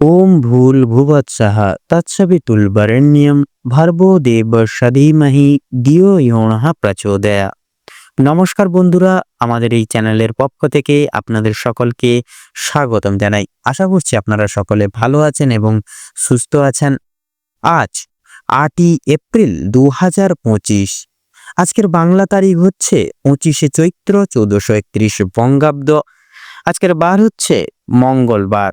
ওম ভূল ভুবৎসহ भर्वो देव सदीमहि দিও ইহণহ प्रचोदया নমস্কার বন্ধুরা, আমাদের এই চ্যানেলের পক্ষ থেকে আপনাদের সকলকে স্বাগতম জানাই। আশা করছি আপনারা সকলে ভালো আছেন এবং সুস্থ আছেন। আজ আটই এপ্রিল দু হাজার পঁচিশ। আজকের বাংলা তারিখ হচ্ছে পঁচিশে চৈত্র চৌদ্দশো একত্রিশ বঙ্গাব্দ। আজকের বার হচ্ছে মঙ্গলবার।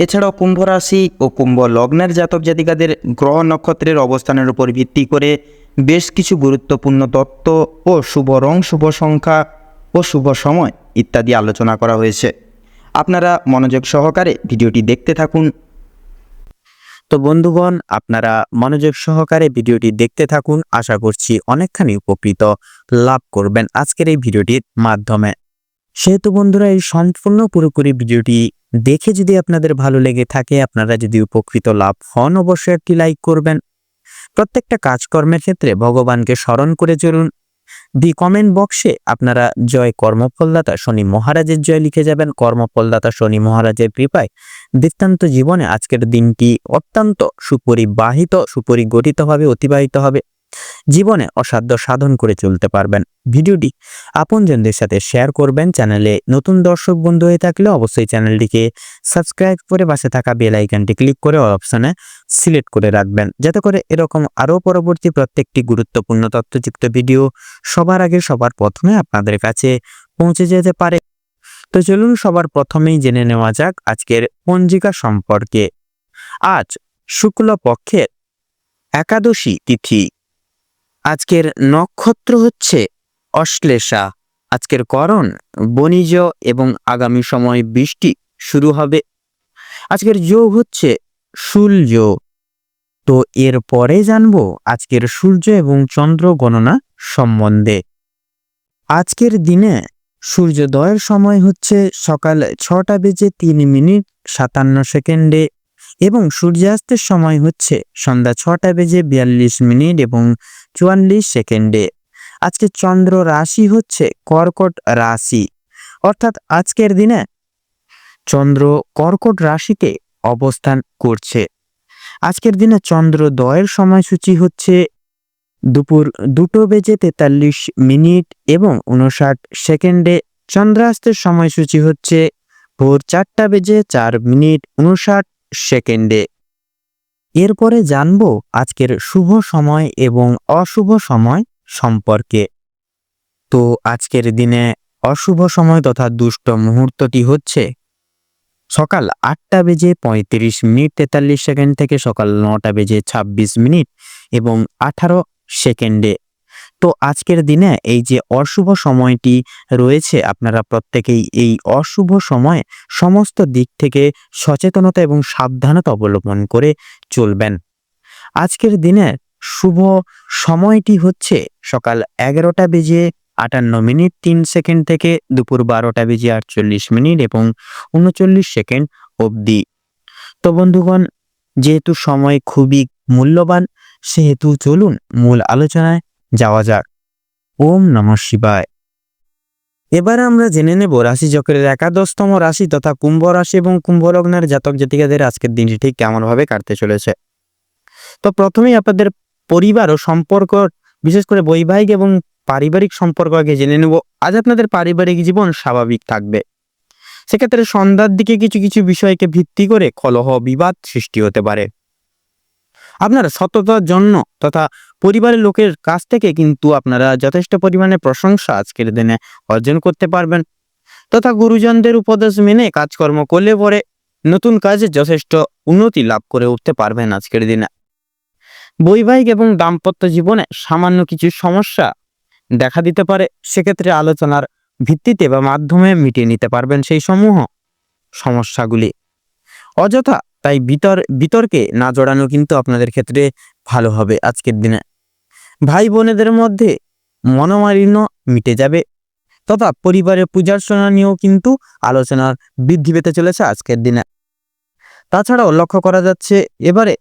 এছাড়াও কুম্ভ রাশি ও কুম্ভ লগ্নের জাতক জাতিকাদের গ্রহ নক্ষত্রের অবস্থানের উপর ভিত্তি করে বেশ কিছু গুরুত্বপূর্ণ তত্ত্ব ও শুভ রং, শুভ সংখ্যা ও শুভ সময় ইত্যাদি আলোচনা করা হয়েছে। আপনারা মনোযোগ সহকারে ভিডিওটি দেখতে থাকুন। তো বন্ধুগণ, আপনারা মনোযোগ সহকারে ভিডিওটি দেখতে থাকুন। আশা করছি অনেকখানি উপকৃত লাভ করবেন আজকের এই ভিডিওটির মাধ্যমে। সেহেতু বন্ধুরা, এই সম্পূর্ণ পুরোপুরি ভিডিওটি দেখে যদি আপনাদের ভালো লেগে থাকে, আপনারা যদি উপকৃত লাভ হন, অবশ্যই একটি লাইক করবেন। প্রত্যেকটা কাজকর্মের ক্ষেত্রে ভগবানকে স্মরণ করে চলুন। দি কমেন্ট বক্সে আপনারা জয় কর্মফলদাতা শনি মহারাজের জয় লিখে যাবেন। কর্মফলদাতা শনি মহারাজের কৃপায় বৃত্তান্ত জীবনে আজকের দিনটি অত্যন্ত সুপরিবাহিত, সুপরিগঠিতভাবে অতিবাহিত হবে। জীবনে অসাধ্য সাধন করে চলতে পারবেন। ভিডিওটি আপনজনদের সাথে শেয়ার করবেন। চ্যানেলে নতুন দর্শক বন্ধু হয়ে থাকলে অবশ্যই চ্যানেলটিকে সাবস্ক্রাইব করে পাশে থাকা বেল আইকনটি ক্লিক করে অপশানে সিলেক্ট করে রাখবেন। যাতে করে এরকম আরও পরবর্তী প্রত্যেকটি গুরুত্বপূর্ণ তথ্যযুক্ত ভিডিও সবার আগে, সবার প্রথমে আপনাদের কাছে পৌঁছে যেতে পারে। তো চলুন সবার প্রথমেই জেনে নেওয়া যাক আজকের পঞ্জিকা সম্পর্কে। আজ শুক্ল পক্ষের একাদশী তিথি। আজকের নক্ষত্র হচ্ছে অশ্লেষা। আজকের করণ বণিজ এবং আগামী সময় বৃষ্টি শুরু হবে। আজকের যোগ হচ্ছে সূর্য। তো এর পরে জানব আজকের সূর্য এবং চন্দ্র গণনা সম্বন্ধে। আজকের দিনে সূর্যোদয়ের সময় হচ্ছে সকাল ছটা বেজে তিন মিনিট সাতান্ন সেকেন্ডে। এবং সূর্যাস্তের সময় হচ্ছে সন্ধ্যা ছটা বেজে বিয়াল্লিশ মিনিট এবং চুয়াল্লিশ সেকেন্ডে। আজকে চন্দ্র রাশি হচ্ছে কর্কট রাশি। অর্থাৎ আজকের দিনে চন্দ্র কর্কট রাশিতে অবস্থান করছে। আজকের দিনে চন্দ্রোদয়ের সময়সূচি হচ্ছে দুপুর দুটো বেজে তেতাল্লিশ মিনিট এবং উনষাট সেকেন্ডে। চন্দ্রাস্তের সময়সূচি হচ্ছে ভোর চারটা বেজে চার মিনিট উনষাট সেকেন্ডে। এরপরে জানব আজকের শুভ সময় এবং অশুভ সময় সম্পর্কে। তো আজকের দিনে অশুভ সময় তথা দুষ্ট মুহূর্তটি হচ্ছে সকাল আটটা বেজে পঁয়ত্রিশ মিনিট তেতাল্লিশ সেকেন্ড থেকে সকাল নটা বেজে ছাব্বিশ মিনিট এবং আঠারো সেকেন্ডে। তো আজকের দিনে এই যে অশুভ সময়টি রয়েছে আপনারা প্রত্যেকেই এই অশুভ সময়ে সমস্ত দিক থেকে সচেতনতা এবং সাবধানতা অবলম্বন করে চলবেন। আজকের দিনে শুভ সময়টি হচ্ছে সকাল এগারোটা বেজে আটান্ন মিনিট তিন সেকেন্ড থেকে দুপুর বারোটা বেজে আটচল্লিশ মিনিট এবং উনচল্লিশ সেকেন্ড অবধি। তো বন্ধুগণ, যেহেতু সময় খুবই মূল্যবান, সেহেতু চলুন মূল আলোচনায় যাওয়া যাক। ওম নমঃ শিবায়। এবার আমরা জেনে নেব রাশি চক্রের একাদশতম রাশি তথা কুম্ভ রাশি এবং কুম্ভ লগ্নের জাতক জাতিকাদের আজকের দিনটি ঠিক কেমন ভাবে কাটতে চলেছে। তো প্রথমেই আপনাদের পরিবার ও সম্পর্ক, বিশেষ করে বৈবাহিক এবং পারিবারিক সম্পর্ক আগে জেনে নেব। আজ আপনাদের পারিবারিক জীবন স্বাভাবিক থাকবে। সেক্ষেত্রে সন্ধ্যার দিকে কিছু কিছু বিষয়কে ভিত্তি করে কলহ বিবাদ সৃষ্টি হতে পারে। আপনার সততার জন্য তথা পরিবারের লোকের কাছ থেকে কিন্তু আপনারা যথেষ্ট পরিমাণে প্রশংসা আজকের দিনে অর্জন করতে পারবেন। তথা গুরুজনদের উপদেশ মেনে কাজকর্ম করলে পরে নতুন কাজে যথেষ্ট উন্নতি লাভ করে উঠতে পারবেন আজকের দিনে। বৈবাহিক এবং দাম্পত্য জীবনে সামান্য কিছু সমস্যা দেখা দিতে পারে, সেক্ষেত্রে আলোচনার ভিত্তিতে বা মাধ্যমে মিটিয়ে নিতে পারবেন সেই সমূহ সমস্যাগুলি। অযথা তাই বিতর, বিতর্কে না জড়ানো কিন্তু আপনাদের ক্ষেত্রে ভালো হবে আজকের দিনে। ভাই বোনেদের মধ্যে মনোমালিন্য মিটে যাবে তথা পরিবারের পূজার্চনা নিয়েও কিন্তু আলোচনার বৃদ্ধি পেতে চলেছে আজকের দিনে। তাছাড়াও লক্ষ্য করা যাচ্ছে এবারে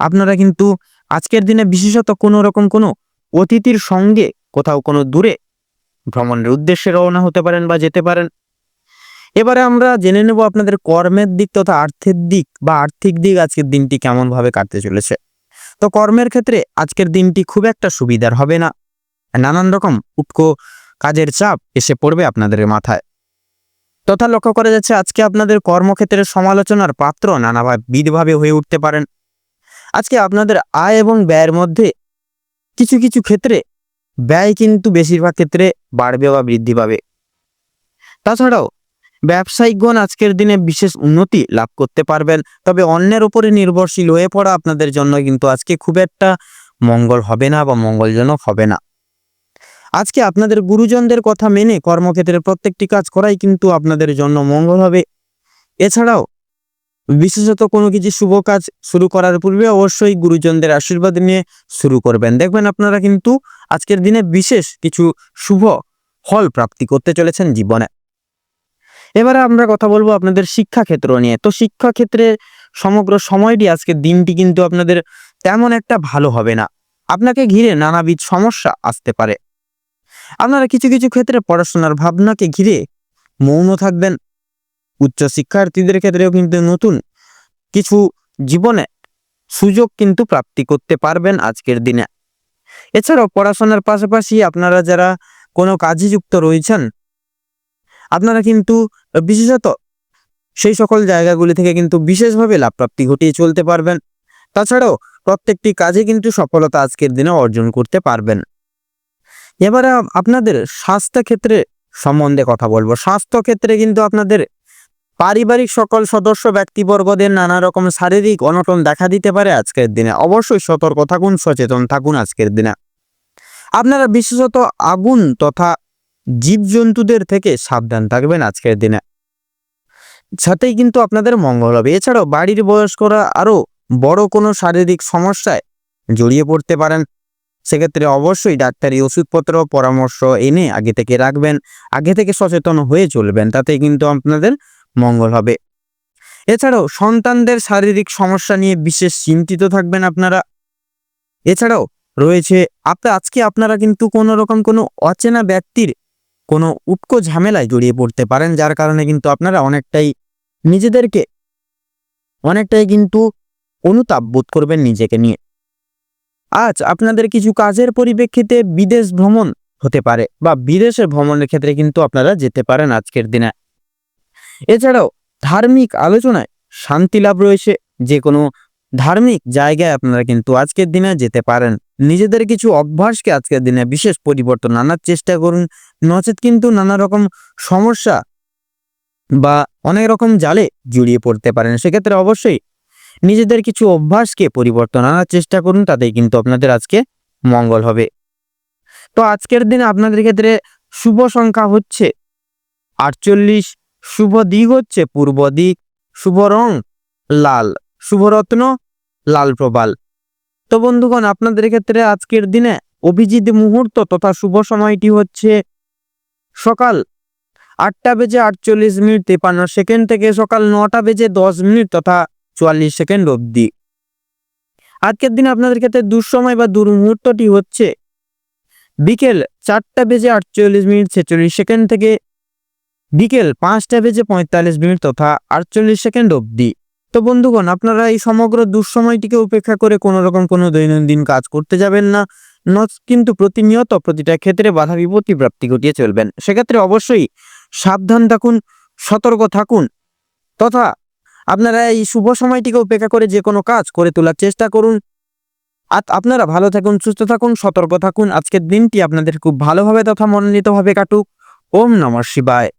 আপনারা কিন্তু আজকের দিনে বিশেষত কোনো রকম কোনো অতিথির সঙ্গে কোথাও কোনো দূরে ভ্রমণের উদ্দেশ্যে রওনা হতে পারেন বা যেতে পারেন। এবারে আমরা জেনে নেব আপনাদের কর্মের দিক তথা আর্থিক দিক বা আর্থিক দিক আজকের দিনটি কেমনভাবে কাটতে চলেছে। তো কর্মের ক্ষেত্রে আজকের দিনটি খুব একটা সুবিধার হবে না। নানান রকম উটকো কাজের চাপ এসে পড়বে আপনাদের মাথায়। তথা লক্ষ্য করা যাচ্ছে আজকে আপনাদের কর্মক্ষেত্রের সমালোচনার পাত্র নানাভাবে বিধভাবে হয়ে উঠতে পারেন। আজকে আপনাদের আয় এবং ব্যয়ের মধ্যে কিছু কিছু ক্ষেত্রে ব্যয় কিন্তু বেশিরভাগ ক্ষেত্রে বাড়বে বা বৃদ্ধি পাবে। তাছাড়াও ব্যবসায়িকগণ আজকের দিনে বিশেষ উন্নতি লাভ করতে পারবেন। তবে অন্যের উপরে নির্ভরশীল হয়ে পড়া আপনাদের জন্য কিন্তু আজকে খুব একটা মঙ্গল হবে না বা মঙ্গলজনক হবে না। আজকে আপনাদের গুরুজনদের কথা মেনে কর্মক্ষেত্রের প্রত্যেকটি কাজ করাই কিন্তু আপনাদের জন্য মঙ্গল হবে। এছাড়াও বিশেষত কোনো কিছু শুভ কাজ শুরু করার পূর্বে অবশ্যই গুরুজনদের আশীর্বাদ নিয়ে শুরু করবেন। দেখবেন আপনারা কিন্তু আজকের দিনে বিশেষ কিছু শুভ ফল প্রাপ্তি করতে চলেছেন জীবনে। এবারে আমরা কথা বলব আপনাদের শিক্ষাক্ষেত্র নিয়ে। তো শিক্ষাক্ষেত্রে সমগ্র সময়টি, আজকের দিনটি কিন্তু আপনাদের তেমন একটা ভালো হবে না। আপনাকে ঘিরে নানাবিধ সমস্যা আসতে পারে। আপনারা কিছু কিছু ক্ষেত্রে পড়াশোনার ভাবনাকে ঘিরে মৌন থাকবেন। উচ্চ শিক্ষার্থীদের ক্ষেত্রেও কিন্তু নতুন কিছু জীবনে সুযোগ কিন্তু প্রাপ্তি করতে পারবেন আজকের দিনে। এছাড়াও পড়াশোনার পাশাপাশি আপনারা যারা কোনো কাজে যুক্ত রয়েছেন আপনারা কিন্তু বিশেষত সেই সকল জায়গাগুলি থেকে কিন্তু বিশেষভাবে লাভ প্রাপ্তি ঘটিয়ে চলতে পারবেন। তাছাড়াও প্রত্যেকটি কাজে কিন্তু সফলতা আজকের দিনে অর্জন করতে পারবেন। এবারে আপনাদের স্বাস্থ্য ক্ষেত্রে সম্বন্ধে কথা বলব। স্বাস্থ্য ক্ষেত্রে কিন্তু আপনাদের পারিবারিক সকল সদস্য, ব্যক্তিবর্গদের নানা রকম শারীরিক অনটন দেখা দিতে পারে আজকের দিনে। অবশ্যই সতর্ক থাকুন, সচেতন থাকুন আজকের দিনে। আপনারা বিশেষত আগুন তথা জীবজন্তুদের থেকে সাবধান থাকবেন আজকের দিনে। সাথেই কিন্তু আপনাদের মঙ্গল হবে। এছাড়াও বাড়ির বয়স্করা আরও বড় কোনো শারীরিক সমস্যায় জড়িয়ে পড়তে পারেন। সেক্ষেত্রে অবশ্যই ডাক্তারি ওষুধপত্র, পরামর্শ এনে আগে থেকে রাখবেন, আগে থেকে সচেতন হয়ে চলবেন তাতে কিন্তু আপনাদের মঙ্গল হবে। এছাড়াও সন্তানদের শারীরিক সমস্যা নিয়ে বিশেষ চিন্তিত থাকবেন আপনারা। এছাড়াও রয়েছে আপনার আজকে আপনারা কিন্তু কোনো রকম কোনো অচেনা ব্যক্তির কোনো উটকো ঝামেলায় জড়িয়ে পড়তে পারেন, যার কারণে কিন্তু আপনারা অনেকটাই নিজেদেরকে, অনেকটাই কিন্তু অনুতাপ বোধ করবেন নিজেকে নিয়ে। আজ আপনাদের কিছু কাজের পরিপ্রেক্ষিতে বিদেশ ভ্রমণ হতে পারে, বা বিদেশে ভ্রমণের ক্ষেত্রে কিন্তু আপনারা যেতে পারেন আজকের দিনে। এছাড়াও ধার্মিক আলোচনায় শান্তি লাভ রয়েছে, যে কোনো ধার্মিক জায়গায় আপনারা কিন্তু আজকের দিনে যেতে পারেন। নিজেদের কিছু অভ্যাসকে আজকের দিনে বিশেষ পরিবর্তন আনার চেষ্টা করুন। নচেত কিন্তু নানা রকম সমস্যা বা অনেক রকম জালে জড়িয়ে পড়তে পারেন। সেক্ষেত্রে অবশ্যই নিজেদের কিছু অভ্যাসকে পরিবর্তন আনার চেষ্টা করুন, তাতেই কিন্তু আপনাদের আজকে মঙ্গল হবে। তো আজকের দিনে আপনাদের ক্ষেত্রে শুভ সংখ্যা হচ্ছে আটচল্লিশ, শুভ দিক হচ্ছে পূর্ব দিক, শুভ রং লাল। শুভরত্ন লাল প্রবাল তো বন্ধুগণ, আপনাদের ক্ষেত্রে আজকের দিনে অভিজিৎ মুহূর্ত তথা শুভ সময়টি হচ্ছে সকাল আটটা বেজে আটচল্লিশ মিনিট তেপান্ন সেকেন্ড থেকে সকাল নটা বেজে দশ মিনিট তথা চুয়াল্লিশ সেকেন্ড অবধি। আজকের দিনে আপনাদের ক্ষেত্রে দুঃসময় বা দুর্মুহূর্তটি হচ্ছে বিকেল চারটা বেজে আটচল্লিশ মিনিট ছেচল্লিশ সেকেন্ড থেকে বিকেল পাঁচটা বেজে পঁয়তাল্লিশ মিনিট তথা আটচল্লিশ সেকেন্ড অবধি। তো বন্ধুগণ, আপনারা এই সমগ্র দুঃসময়টিকে উপেক্ষা করে কোনো রকম কোনো দৈনন্দিন কাজ করতে যাবেন না। নচ কিন্তু প্রতিনিয়ত প্রতিটা ক্ষেত্রে বাধা বিপত্তি প্রাপ্তি ঘটিয়ে চলবেন। সেক্ষেত্রে অবশ্যই সাবধান থাকুন, সতর্ক থাকুন তথা আপনারা এই শুভ সময়টিকে উপেক্ষা করে যে কোনো কাজ করে তোলার চেষ্টা করুন। আর আপনারা ভালো থাকুন, সুস্থ থাকুন, সতর্ক থাকুন। আজকের দিনটি আপনাদের খুব ভালোভাবে তথা মনোনীতভাবে কাটুক। ওম নমঃ শিবায়।